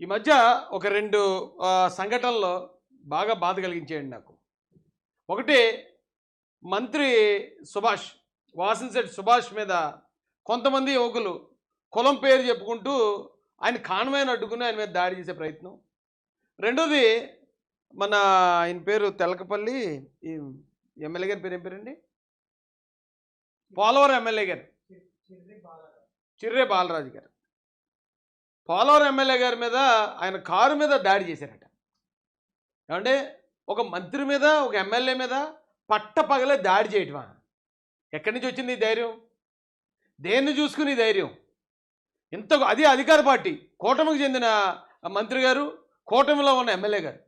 ఈ మధ్య ఒక రెండు సంఘటనలు బాగా బాధ కలిగించేయండి నాకు. ఒకటి మంత్రి సుభాష్ వాసనశెట్టి సుభాష్ మీద కొంతమంది యువకులు కులం పేరు చెప్పుకుంటూ ఆయన కాణమైన అడ్డుకుని ఆయన మీద దాడి చేసే ప్రయత్నం. రెండోది మన ఆయన పేరు తెలకపల్లి ఈ ఎమ్మెల్యే గారి పేరు ఏం పేరండి? పోలవరం ఎమ్మెల్యే గారు. చిర్రే బాలరాజు గారు. పోలవరం ఎమ్మెల్యే గారి మీద ఆయన కారు మీద దాడి చేశారట. ఏమంటే ఒక మంత్రి మీద ఒక ఎమ్మెల్యే మీద పట్ట పగలే దాడి చేయటమా? ఎక్కడి నుంచి వచ్చింది ఈ ధైర్యం? దేన్ని చూసుకుని ధైర్యం? ఇంత అది అధికార పార్టీ కూటమికి చెందిన మంత్రి గారు కూటమిలో ఉన్న ఎమ్మెల్యే గారు.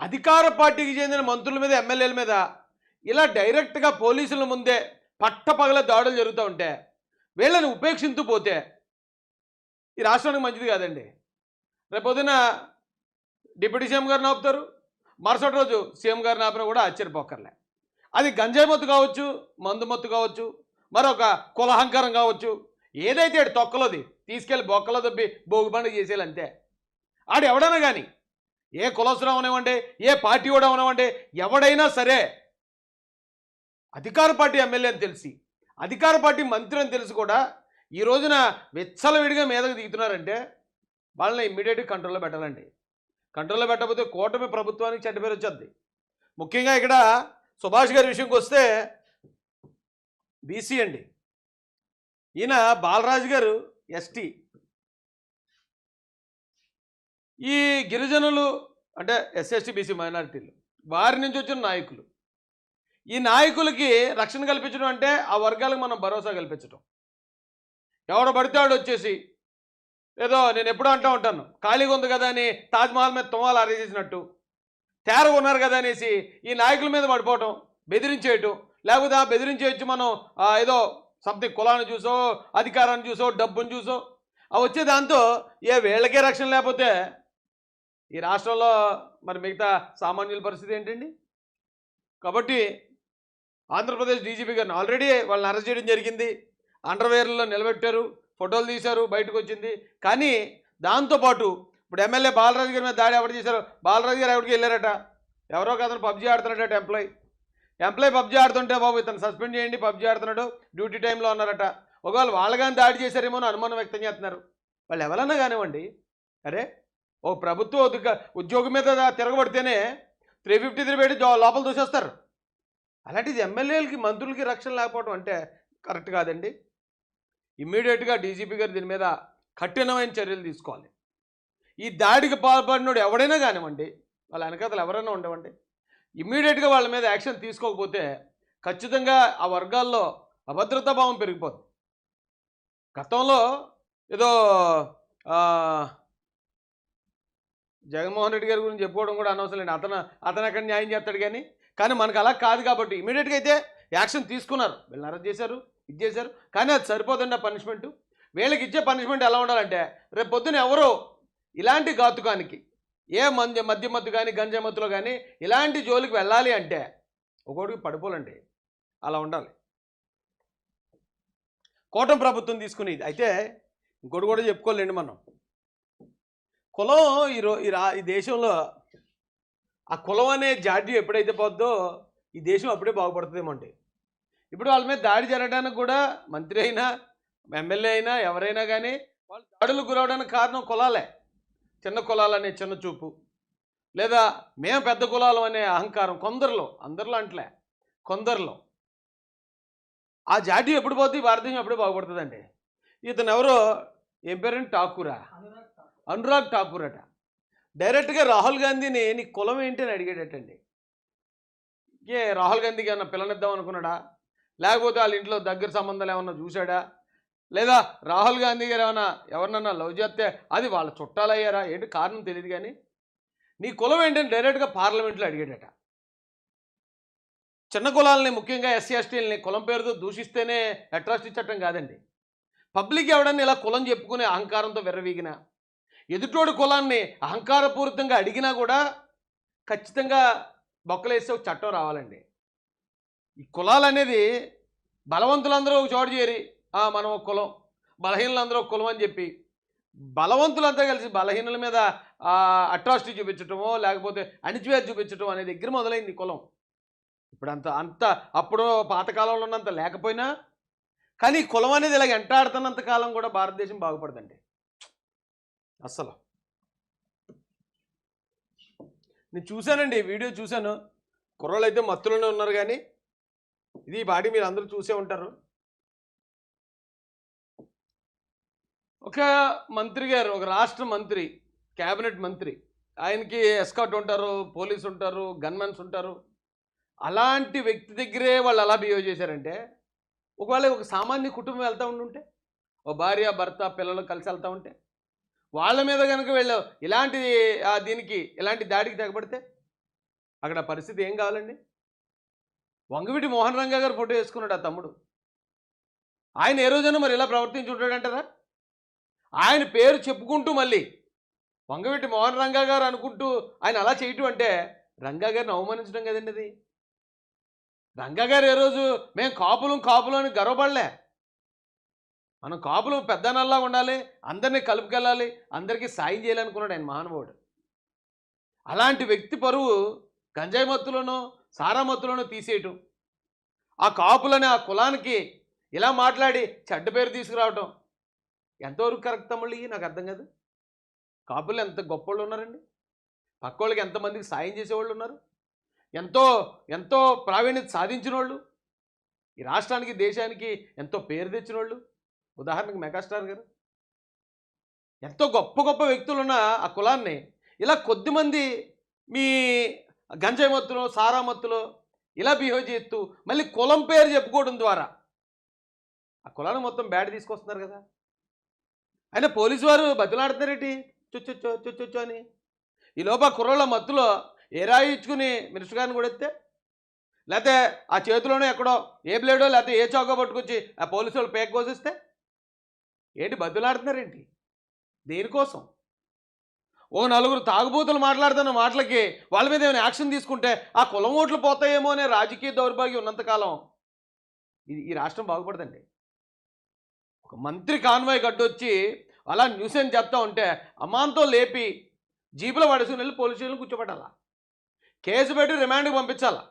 అధికార పార్టీకి చెందిన మంత్రుల మీద ఎమ్మెల్యేల మీద ఇలా డైరెక్ట్గా పోలీసుల ముందే పట్ట పగల దాడులు జరుగుతూ ఉంటే వీళ్ళని ఉపేక్షింతూ పోతే ఈ రాష్ట్రానికి మంచిది కాదండి. రేపొద్దున డిప్యూటీ సీఎం గారిని ఆపుతారు. మరుసటి రోజు సీఎం గారిని ఆపినా కూడా ఆశ్చర్యపోకర్లే అది గంజాయి మత్తు కావచ్చు మందు మత్తు కావచ్చు మరొక కులహంకారం కావచ్చు ఏదైతే తొక్కలోది తీసుకెళ్ళి బొక్కలో దొబ్బి భోగి పండుగ చేసేయాలి అంతే. ఆడు ఎవడైనా కానీ ఏ కులసరం అవనివ్వండి ఏ పార్టీ కూడా అవనివ్వండి ఎవడైనా సరే అధికార పార్టీ ఎమ్మెల్యే అని తెలిసి అధికార పార్టీ మంత్రి అని తెలిసి కూడా ఈ రోజున విచ్చలవిడిగా మీదకు దిగుతున్నారంటే వాళ్ళని ఇమ్మీడియట్గా కంట్రోల్లో పెట్టాలండి. కంట్రోల్లో పెట్టకపోతే కూటమి ప్రభుత్వానికి చెడ్డ పేరు వచ్చేది ముఖ్యంగా ఇక్కడ సుభాష్ గారి విషయంకి వస్తే బీసీ అండి. ఈయన బాలరాజు గారు ఎస్టీ. ఈ గిరిజనులు అంటే ఎస్ఎస్టీ బీసీ మైనారిటీలు వారి నుంచి వచ్చిన నాయకులు. ఈ నాయకులకి రక్షణ కల్పించడం అంటే ఆ వర్గాలకు మనం భరోసా కల్పించడం ఎవడ పడితే వచ్చేసి ఏదో నేను ఎప్పుడూ అంటూ ఉంటాను. ఖాళీగా ఉంది కదా అని తాజ్మహల్ మీద తుమ్మాలు అరేసేసినట్టు తేర ఉన్నారు కదా అనేసి ఈ నాయకుల మీద పడిపోవటం బెదిరించేయటం లేకపోతే ఆ బెదిరించేయచ్చు మనం ఏదో సంథింగ్ కులాన్ని చూసో అధికారాన్ని చూసో డబ్బుని చూసో. ఆ వచ్చే దాంతో ఏ వీళ్ళకే రక్షణ లేకపోతే ఈ రాష్ట్రంలో మరి మిగతా సామాన్యుల పరిస్థితి ఏంటండి? కాబట్టి ఆంధ్రప్రదేశ్ డీజీపీ గారిని ఆల్రెడీ వాళ్ళని అరెస్ట్ చేయడం జరిగింది. అండర్వేర్లో నిలబెట్టారు ఫోటోలు తీశారు బయటకు వచ్చింది. కానీ దాంతోపాటు ఇప్పుడు ఎమ్మెల్యే బాలరాజు గారి మీద దాడి ఎవరు చేశారు బాలరాజు గారు ఎవరికి వెళ్ళారట? ఎవరో కథను పబ్జీ ఆడుతున్నాడట ఎంప్లాయ్. ఎంప్లాయ్ పబ్జీ ఆడుతుంటే బాబు ఇతను సస్పెండ్ చేయండి పబ్జీ ఆడుతున్నాడు డ్యూటీ టైంలో ఉన్నారట ఒకవేళ వాళ్ళు కానీ దాడి చేశారేమో అని అనుమానం వ్యక్తం చేస్తున్నారు. వాళ్ళు ఎవరన్నా కానివ్వండి. అరే ఓ ప్రభుత్వ ఉద్యోగ ఉద్యోగం మీద తిరగబడితేనే త్రీ ఫిఫ్టీ త్రీ పెట్టి లోపల దూసేస్తారు అలాంటిది ఎమ్మెల్యేలకి మంత్రులకి రక్షణ లేకపోవడం అంటే కరెక్ట్ కాదండి. ఇమ్మీడియట్గా డీజీపీ గారు దీని మీద కఠినమైన చర్యలు తీసుకోవాలి. ఈ దాడికి పాల్పడినోడు ఎవడైనా కానివ్వండి వాళ్ళ వెనకాతలు ఎవరైనా ఉండవండి ఇమ్మీడియట్గా వాళ్ళ మీద యాక్షన్ తీసుకోకపోతే ఖచ్చితంగా ఆ వర్గాల్లో అభద్రతా భావం పెరిగిపోతుంది గతంలో ఏదో జగన్మోహన్ రెడ్డి గారి గురించి చెప్పుకోవడం కూడా అనవసరం లేండి అతను అతను అక్కడ న్యాయం చేస్తాడు కానీ కానీ మనకు అలా కాదు కాబట్టి ఇమీడియట్గా అయితే యాక్షన్ తీసుకున్నారు. వీళ్ళని అరెస్ట్ చేశారు. ఇది చేశారు. కానీ అది సరిపోతుండే ఆ పనిష్మెంట్ వీళ్ళకి ఇచ్చే పనిష్మెంట్ ఎలా ఉండాలంటే రేపు పొద్దున ఎవరో ఇలాంటి ఘాతుకానికి ఏ మంది మద్య మత్తు కానీ గంజా మత్తులో కానీ ఇలాంటి జోలికి వెళ్ళాలి అంటే ఒకటికి పడిపోలండి. అలా ఉండాలి. కోటం ప్రభుత్వం తీసుకునేది. అయితే ఇంకోటి కూడా చెప్పుకోలేండి మనం. కులం ఈ రో ఈ రా ఈ దేశంలో ఆ కులం అనే జాడ్యం ఎప్పుడైతే పోద్దో ఈ దేశం అప్పుడే బాగుపడుతుందేమో అండి. ఇప్పుడు వాళ్ళ మీద దాడి జరగడానికి కూడా మంత్రి అయినా ఎమ్మెల్యే అయినా ఎవరైనా కానీ వాళ్ళు దాడులకు గురవడానికి కారణం కులాలే. చిన్న కులాలనే చిన్న చూపు. లేదా మేము పెద్ద కులాలం అనే అహంకారం కొందరిలో అందరిలో అంటలే కొందరిలో. ఆ జాడ్యం ఎప్పుడు పోతుంది భారతదేశం ఎప్పుడు బాగుపడుతుందండి? ఇతను ఎవరో? ఏం పేరండి? ఠాకూరా? అనురాగ్ ఠాకూర్. అట డైరెక్ట్గా రాహుల్ గాంధీని నీ కులం ఏంటి అని అడిగేటట్టండి ఏ రాహుల్ గాంధీకి ఏమన్నా పిల్లనిద్దాం అనుకున్నాడా? లేకపోతే వాళ్ళ ఇంట్లో దగ్గర సంబంధాలు ఏమన్నా చూశాడా? లేదా రాహుల్ గాంధీ గారు ఏమన్నా ఎవరినన్నా లవ్ చేస్తే అది వాళ్ళ చుట్టాలయ్యారా? ఏంటి కారణం తెలియదు కానీ నీ కులం ఏంటని డైరెక్ట్గా పార్లమెంట్లో అడిగాడట. చిన్న కులాలని ముఖ్యంగా ఎస్సీ ఎస్టీలని కులం పేరుతో దూషిస్తేనే అట్రాసిటీ చట్టం కాదండి. పబ్లిక్ ఎవడన్నా ఇలా కులం చెప్పుకునే అహంకారంతో విర్రవీగినా ఎదుటోడి కులాన్ని అహంకారపూరితంగా అడిగినా కూడా ఖచ్చితంగా బొక్కలేసే ఒక చట్టం రావాలండి. ఈ కులాలు అనేది బలవంతులందరూ ఒక చోటు చేరి మనం ఒక కులం బలహీనలందరూ ఒక కులం అని చెప్పి బలవంతులంతా కలిసి బలహీనుల మీద అట్రాసిటీ చూపించటమో లేకపోతే అణిచివేత చూపించటం అనే దగ్గర మొదలైంది కులం. ఇప్పుడు అంత అంత అప్పుడు పాతకాలంలో ఉన్నంత లేకపోయినా కానీ కులం అనేది ఇలాగ ఎంటాడుతున్నంత కాలం కూడా భారతదేశం బాగుపడదండి. అస్సలు. నేను చూశానండి వీడియో చూశాను. కుర్రోళ్ళు అయితే మత్తులోనే ఉన్నారు కానీ ఇది బాడీ మీరు అందరూ చూసే ఉంటారు. ఒక మంత్రి గారు ఒక రాష్ట్ర మంత్రి క్యాబినెట్ మంత్రి ఆయనకి ఎస్కాట్ ఉంటారు పోలీస్ ఉంటారు గన్మెన్స్ ఉంటారు. అలాంటి వ్యక్తి దగ్గరే వాళ్ళు అలా బిహేవ్ చేశారంటే ఒకవేళ ఒక సామాన్య కుటుంబం వెళ్తూ ఉండుంటే ఓ భార్య భర్త పిల్లలు కలిసి వెళ్తూ ఉంటే వాళ్ళ మీద కనుక వెళ్ళావు ఇలాంటి దీనికి ఇలాంటి దాడికి తెగబడితే అక్కడ పరిస్థితి ఏం కావాలండి? వంగవీటి మోహన్ రంగా గారు ఫోటో వేసుకున్నాడు ఆ తమ్ముడు. ఆయన ఏ రోజైనా మరి ఇలా ప్రవర్తించుంటాడంటారా ఆయన పేరు చెప్పుకుంటూ మళ్ళీ వంగవీటి మోహన్ రంగా గారు అనుకుంటూ ఆయన అలా చేయటం అంటే రంగా గారిని అవమానించడం కదండి అది? రంగా గారు ఏ రోజు మేము కాపులం కాపులం అని గర్వపడలే. మనం కాపులు పెద్దనల్లా ఉండాలి అందరినీ కలుపుకెళ్ళాలి అందరికీ సాయం చేయాలనుకున్నాడు ఆయన మహానుభావుడు. అలాంటి వ్యక్తి పరువు గంజాయి మత్తులోనో సారామతులను తీసేయటం. ఆ కాపులని ఆ కులానికి ఇలా మాట్లాడి చెడ్డ పేరు తీసుకురావటం. ఎంతవరకు కరెక్ట్ తమ్ముళ్ళు? నాకు అర్థం కాదు. కాపులు ఎంత గొప్పోళ్ళు ఉన్నారండి? పక్కోళ్ళకి ఎంతమందికి సాయం చేసేవాళ్ళు ఉన్నారు? ఎంతో ఎంతో ప్రావీణ్యత సాధించిన వాళ్ళు ఈ రాష్ట్రానికి దేశానికి ఎంతో పేరు తెచ్చిన వాళ్ళు ఉదాహరణకు మెగాస్టార్ గారు. ఎంతో గొప్ప గొప్ప వ్యక్తులు ఉన్న ఆ కులాన్ని ఇలా కొద్దిమంది మీ గంజాయి మత్తులో సారా మత్తులో ఇలా బిహేవ్ చేస్తూ మళ్ళీ కులం పేరు చెప్పుకోవడం ద్వారా. ఆ కులాన్ని మొత్తం బ్యాడ్ తీసుకొస్తున్నారు కదా. అయినా పోలీసు వారు బతులాడుతున్నారేంటి? చుచ్చుచ్చో చుచ్చు అని. ఈ లోపల కుర్రల మత్తులో ఏ ఇచ్చుకుని మినిస్టర్ గారిని కూడా ఎత్తే లేకపోతే ఆ చేతిలోనే ఎక్కడో ఏ బ్లేడో లేకపోతే ఏ చౌక పట్టుకొచ్చి ఆ పోలీసు వాళ్ళు పేక కోసిస్తే? ఏంటి బతులాడుతున్నారేంటి? దేనికోసం? ఓ నలుగురు తాగుబోతులు మాట్లాడుతున్న మాటలకి వాళ్ళ మీద ఏమైనా యాక్షన్ తీసుకుంటే ఆ కులం ఓట్లు పోతాయేమో అనే రాజకీయ దౌర్భాగ్యం ఉన్నంతకాలం ఇది ఈ రాష్ట్రం బాగుపడదండి. ఒక మంత్రి కాన్వాయ్ గడ్డొచ్చి అలా న్యూస్ అని చెప్తా ఉంటే అమాంతో లేపి జీపులో పడేసుకుని వెళ్ళి పోలీస్ స్టేషన్లో కూర్చోబెట్టాలా? కేసు పెట్టి రిమాండ్కి పంపించాలా?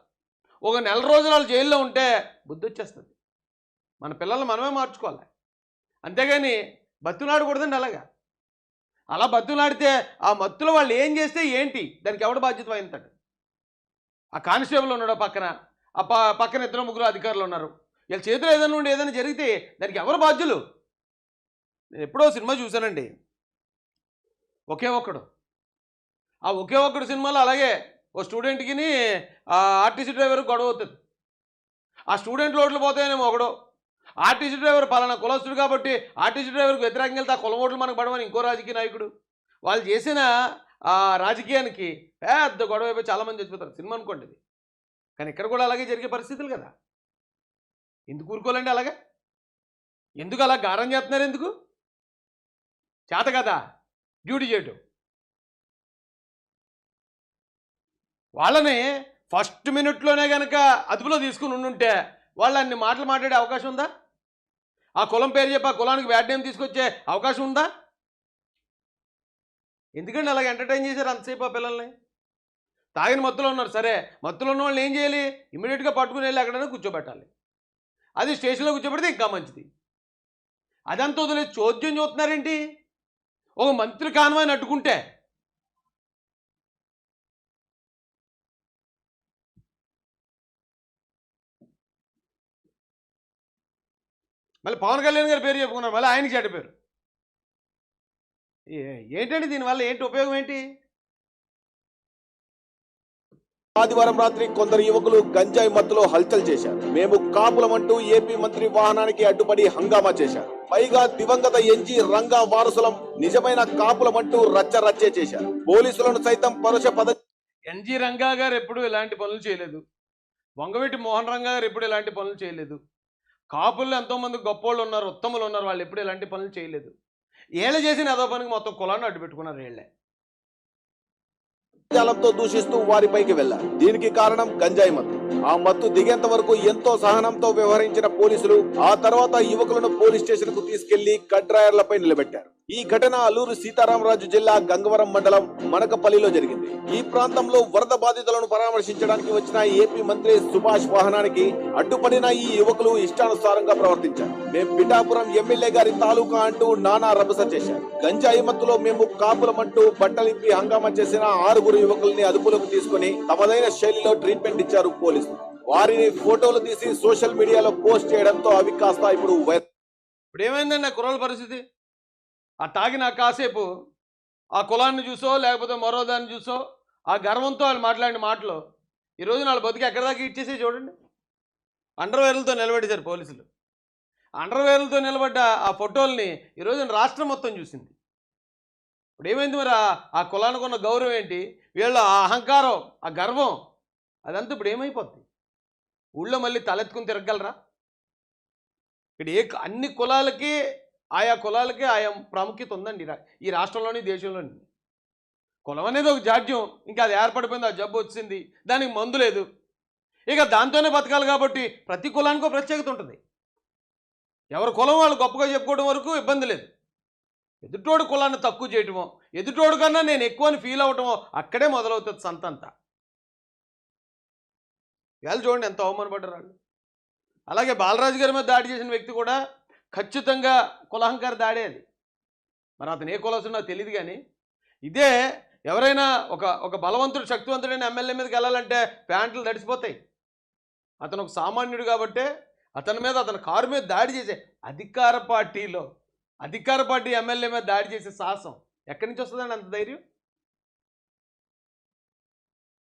ఒక నెల రోజులు వాళ్ళు జైల్లో ఉంటే బుద్ధి వచ్చేస్తుంది. మన పిల్లల్ని మనమే మార్చుకోవాలి. అంతేగాని బతునాడకూడదండి అలాగా అలా బతులాడితే ఆ మత్తులో వాళ్ళు ఏం చేస్తే ఏంటి? దానికి ఎవడు బాధ్యత వహిస్తాడు ఆ కానిస్టేబుల్ ఉన్నాడు పక్కన. ఆ పక్కన ఇద్దరు ముగ్గురు అధికారులు ఉన్నారు. వీళ్ళ చేతిలో ఏదైనా ఉండి ఏదైనా జరిగితే దానికి ఎవరు బాధ్యులు? నేను ఎప్పుడో సినిమా చూశానండి. ఒకే ఒక్కడు. ఆ ఒకే ఒక్కడు సినిమాలో అలాగే ఓ స్టూడెంట్కి ఆ ఆర్టీసీ డ్రైవర్ గొడవ అవుతుంది. ఆ స్టూడెంట్ లోట్లు పోతాయనేమో ఒకడు. ఆర్టీసీ డ్రైవర్ పలానా కులస్తుడు కాబట్టి ఆర్టీసీ డ్రైవర్కి వ్యతిరేకంగా వెళ్తే ఆ కులం ఓట్లు మనకు పడమని ఇంకో రాజకీయ నాయకుడు. వాళ్ళు చేసిన ఆ రాజకీయానికి పెద్ద గొడవ అయిపోయి చాలామంది చచ్చిపోతారు. సినిమా అనుకోండి ఇది. కానీ ఇక్కడ కూడా అలాగే జరిగే పరిస్థితులు కదా. ఎందుకు ఊరుకోవాలండి అలాగే? ఎందుకు అలా గారం చేస్తున్నారు ఎందుకు? చేత కదా? డ్యూటీ చేయటం. వాళ్ళని ఫస్ట్ మినిట్లోనే కనుక అదుపులో తీసుకుని ఉండుంటే వాళ్ళు అన్ని మాటలు మాట్లాడే అవకాశం ఉందా? ఆ కులం పేరు చెప్పి ఆ కులానికి బ్యాడ్ నేమ్ తీసుకొచ్చే అవకాశం ఉందా? ఎందుకండి అలాగ ఎంటర్టైన్ చేశారు అంతసేపు ఆ పిల్లల్ని? తాగిన మత్తులో ఉన్నారు. సరే మత్తులో ఉన్న వాళ్ళని ఏం చేయాలి? ఇమీడియట్గా పట్టుకుని వెళ్ళి ఎక్కడైనా కూర్చోబెట్టాలి. అది స్టేషన్లో కూర్చోబెడితే ఇంకా మంచిది. అదంతా వదిలే చోద్యం చూస్తున్నారేంటి? ఒక మంత్రి కాన్వాయిని అడ్డుకుంటే మళ్ళీ పవన్ కళ్యాణ్ గారి పేరు చెప్పుకున్నారు మళ్ళీ ఆయనకి చెడ్డ పేరు. ఏంటండి దీనివల్ల ఏంటి ఉపయోగం ఏంటి? ఆదివారం రాత్రి కొందరు యువకులు గంజాయి మత్తులో హల్చల్ చేశారు. మేము కాపులమంటూ ఏపీ మంత్రి వాహనానికి అడ్డుపడి హంగామా చేశారు. పైగా దివంగత ఎన్జీ రంగా వారసులం నిజమైన కాపులమంటూ రచ్చ రచ్చే చేశారు. పోలీసులను సైతం పరుష పద ఎన్జి రంగా గారు ఎప్పుడు ఇలాంటి పనులు చేయలేదు. వంగవీటి మోహన్ రంగా గారు ఎప్పుడు ఇలాంటి పనులు చేయలేదు. కాపుల్లో ఎంతోమంది గొప్పోళ్ళు ఉన్నారు ఉత్తములు ఉన్నారు వాళ్ళు ఎప్పుడు ఇలాంటి పనులు చేయలేదు. ఏళ్ళు చేసిన అదో పనికి మొత్తం కులాన్ని అడ్డు పెట్టుకున్నారు వీళ్ళే. జాలంతో దూషిస్తూ వారిపైకి వెళ్ళారు. దీనికి కారణం గంజాయి మత్తు. ఆ మత్తు దిగేంత వరకు ఎంతో సహనంతో వ్యవహరించిన పోలీసులు ఆ తర్వాత యువకులను పోలీస్ స్టేషన్కు తీసుకెళ్ళి కడ్రాయర్లపై నిలబెట్టారు. ఈ ఘటన అల్లూరు సీతారామరాజు జిల్లా గంగవరం మండలం మనకపల్లిలో జరిగింది. ఈ ప్రాంతంలో వరద బాధితులను పరామర్శించడానికి వచ్చిన ఏపీ మంత్రి సుభాష్ వాహనానికి అడ్డుపడిన ఈ యువకులు ఇష్టానుసారంగా ప్రవర్తించారు. మేము పిఠాపురం ఎమ్మెల్యే గారి తాలూకా అంటూ నానా రభస చేశారు. గంజాయి మత్తులో మేము కాపులమంటూ బట్టలిప్పి హంగామా చేసిన ఆరుగురు యువకుల్ని అదుపులోకి తీసుకుని తమదైన శైలిలో ట్రీట్మెంట్ ఇచ్చారు పోలీసులు. వారిని ఫోటోలు తీసి సోషల్ మీడియాలో పోస్ట్ చేయడంతో అవి కాస్త ఇప్పుడు ఇప్పుడు ఏమైందండి ఆ కుర్రాల పరిస్థితి? ఆ తాగిన కాసేపు ఆ కులాన్ని చూసో లేకపోతే మరో దాన్ని చూసో ఆ గర్వంతో వాళ్ళు మాట్లాడిన మాటలు ఈ రోజు వాళ్ళ బతికి ఎక్కడ దాకా ఇచ్చేసి చూడండి. అండర్వేర్లతో నిలబెట్టేశారు పోలీసులు. అండర్వేర్లతో నిలబడ్డ ఆ ఫోటోల్ని ఈరోజు రాష్ట్రం మొత్తం చూసింది. ఇప్పుడు ఏమైంది మరి? ఆ- ఆ కులానికి ఉన్న గౌరవం ఏంటి? వీళ్ళ ఆ అహంకారం ఆ గర్వం అదంతా ఇప్పుడు ఏమైపోద్ది? ఊళ్ళో మళ్ళీ తలెత్తుకుని తిరగలరా ఇక్కడ ఏ అన్ని కులాలకి ఆయా కులాలకి ఆయా ప్రాముఖ్యత ఉందండి. ఈ రాష్ట్రంలోని దేశంలోని. కులం అనేది ఒక జాడ్యం. ఇంకా అది ఏర్పడిపోయింది ఆ జబ్బు వచ్చింది. దానికి మందు లేదు. ఇక దాంతోనే బతకాలి కాబట్టి ప్రతి కులానికి ప్రత్యేకత ఉంటుంది. ఎవరి కులం వాళ్ళు గొప్పగా చెప్పుకోవడం వరకు ఇబ్బంది లేదు. ఎదుటోడు కులాన్ని తక్కువ చేయటమో ఎదుటోడు కన్నా నేను ఎక్కువ అని ఫీల్ అవటమో అక్కడే మొదలవుతుంది సంత అంతా. ఇవాళ చూడండి ఎంత అవమానపడ్డారు వాళ్ళు. అలాగే బాలరాజు గారి మీద దాడి చేసిన వ్యక్తి కూడా ఖచ్చితంగా కులహంకార దాడే అది. మరి అతను ఏ కులస్తున్నా తెలియదు కానీ ఇదే ఎవరైనా ఒక ఒక బలవంతుడు శక్తివంతుడైన ఎమ్మెల్యే మీదకి వెళ్ళాలంటే ప్యాంట్లు తడిసిపోతాయి. అతను ఒక సామాన్యుడు కాబట్టే అతని మీద అతని కారు మీద దాడి చేసే అధికార పార్టీలో అధికార పార్టీ ఎమ్మెల్యే మీద దాడి చేసే సాహసం ఎక్కడి నుంచి వస్తుందండి అంత ధైర్యం?